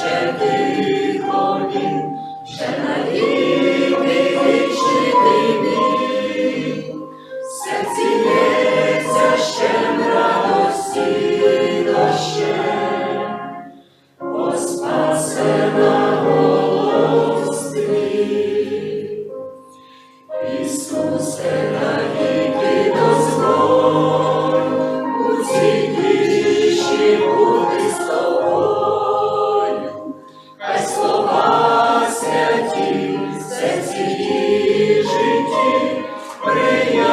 Ще тихо він, ще надій. Святі, все святі житті, прияти.